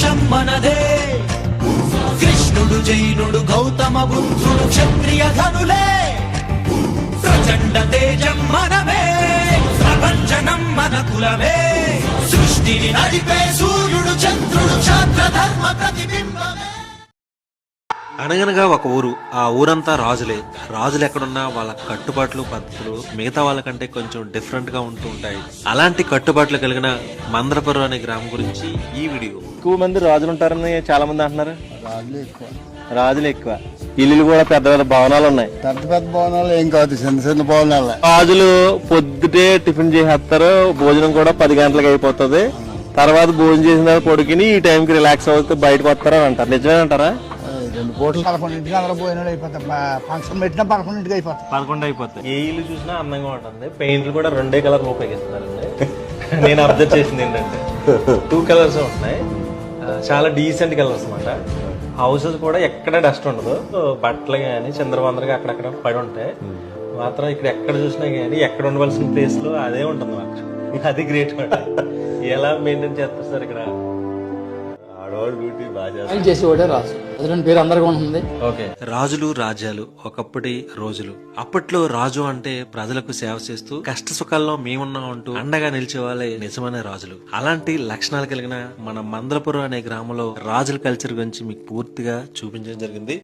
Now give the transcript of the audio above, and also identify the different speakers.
Speaker 1: వంశం మనదే కృష్ణుడు జైనుడు గౌతమ బుద్ధుడు క్షత్రియ ధనులే ప్రచండ తేజం మనమే ప్రపంచనం మన కులమే. సృష్టిని నడిపే సూర్యుడు చంద్రుడు ఛాత్ర ధర్మ ప్రతిబింబమే.
Speaker 2: అనగనగా ఒక ఊరు. ఆ ఊరంతా రాజులే. రాజులు ఎక్కడున్నా వాళ్ళ కట్టుబాట్లు పద్ధతులు మిగతా వాళ్ళకంటే కొంచెం డిఫరెంట్గా ఉంటూ ఉంటాయి. అలాంటి కట్టుబాట్లు కలిగిన మందరపురం అనే గ్రామం గురించి ఈ వీడియో.
Speaker 3: ఎక్కువ మంది రాజులు ఉంటారని చాలా మంది అంటున్నారు.
Speaker 4: రాజులు ఎక్కువ.
Speaker 3: రాజులు ఎక్కువ. ఇల్లులు కూడా పెద్ద పెద్ద భవనాలు ఉన్నాయి.
Speaker 4: పెద్ద పెద్ద భవనాలు ఏం కాదు చిన్న చిన్న భవనాలే.
Speaker 3: రాజులు పొద్దుటే టిఫిన్ చేసేస్తారు భోజనం కూడా పది గంటలకు అయిపోతుంది. తర్వాత భోజనం చేసిన తర్వాత పడుకుని ఈ టైంకి రిలాక్స్ అవుతే బయటకు వస్తారని అంటారు. నిజమేనంటారా?
Speaker 4: ఆ, రెండు పూటలు.
Speaker 5: పదకొండింటికి అందరూ పోయినాడు అయిపోతాం ఫంక్షన్ పెట్టినా పదకొండింటికి అయిపోతాం
Speaker 3: పదకొండు అయిపోతాయి. ఏ ఇల్లు చూసినా అందంగా ఉంటుంది. పెయింట్లు కూడా రెండే కలర్ ఉపయోగిస్తున్నారండి నేను అబ్జర్వ్ చేసింది ఏంటంటే టూ కలర్స్ ఉంటున్నాయి. చాలా డీసెంట్ కలర్స్ అన్నమాట. హౌసెస్ కూడా ఎక్కడ డస్ట్ ఉండదు. బట్టలు కానీ చంద్రవందరగా అక్కడక్కడ పడి ఉంటాయి మాత్రం ఇక్కడ ఎక్కడ చూసినా కానీ ఎక్కడ ఉండవలసిన ప్లేస్లో అదే ఉంటుంది మాకు. అది గ్రేట్ ఎలా మెయింటైన్ చేస్తారు సార్ ఇక్కడ?
Speaker 6: ఆయన చేసేవాడే రాజు. అతని పేరు అందరికీ ఉంటుంది.
Speaker 3: ఓకే.
Speaker 2: రాజులు రాజ్యాలు ఒకప్పటి రోజులు. అప్పట్లో రాజు అంటే ప్రజలకు సేవ చేస్తూ కష్ట సుఖాల్లో మేమున్నాం అంటూ అండగా నిలిచే వాళ్ళే నిజమైన రాజులు. అలాంటి లక్షణాలు కలిగిన మన మందలపురం అనే గ్రామంలో రాజుల కల్చర్ గురించి మీకు పూర్తిగా చూపించడం జరిగింది.